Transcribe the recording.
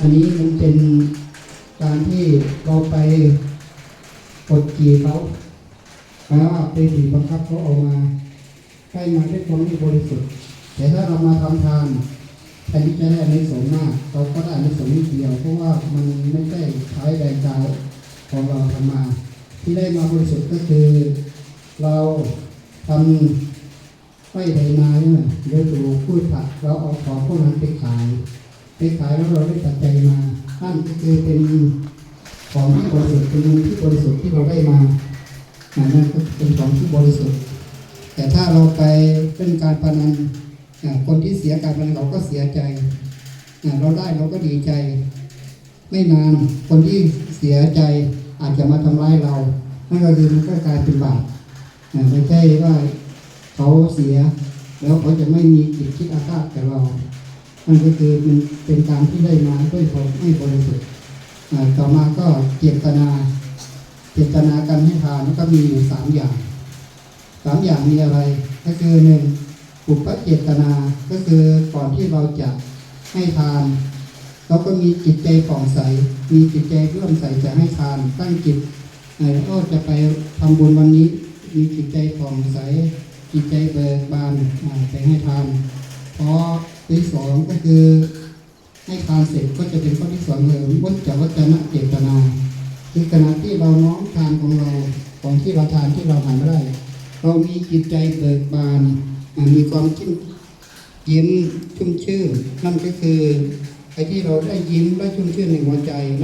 อันนี้มันเป็นการที่เราไปกดขี่เขาแล้วไปบีบบังคับเขาออกมาให้มาด้วยความที่บริสุทธิ์ แต่ถ้าเรามาทำทานแทนที่จะได้ในสงมากเราก็ได้ในสงนิดเดียวเพราะว่ามันไม่ได้ใช้แรงกายของเราทำมา ที่ได้มาบริสุทธิ์ก็คือ เราทำไม่ไถนาเนี่ยโดยปลูกพืชผักเราเอาของพวกนั้นไปขาย ไปขายแล้วเราได้ปัจจัยมานั่นก็คือเป็นของที่บริสุทธิ์เป็นเงินที่บริสุทธิ์ที่เราได้มาอันนั่นก็เป็นของที่บริสุทธิ์ แต่ถ้าเราไปเล่นการพนันคนที่เสียการพนันเราก็เสียใจ เราได้เราก็ดีใจ ไม่นานคนที่เสียใจอาจจะมาทำร้ายเรา นั่นก็คือมันก็กลายเป็นบาปไม่ใช่ว่าเขาเสีย แล้วเขาจะไม่มีจิตคิดอาฆาตกับเรา นั่นก็คือเป็นเป็นการที่ได้มาด้วยความไม่บริสุทธิ์ต่อมาก็เจตนา เจตนาการให้ทานก็มีอยู่สามอย่างสามอย่างมีอะไร ก็คือหนึ่งปุปเจตนาก็คือก่อนที่เราจะให้ทานเราก็มีจิตใจผ่องใส มีจิตใจเรื่อมใสจะให้ทานตั้งจิตเอ่อก็จะไปทำบุญวันนี้ มีจิตใจผ่องใส จิตใจเบิกบานไปให้ทานเพอ ที่สองก็คือให้ทานเสร็จก็จะเป็นข้อที่สองเลยวัจวัจนะเจตนา คือขณะที่เราน้อมทานของเราของที่เราทานที่เราหาไม่ได้เรามีจิตใจเบิกบานมีความชื่นยิ้มชุ่มชื่นนั่นก็คือไอ้ที่เราได้ยิ้มได้ชุ่มชื่นในหัวใจ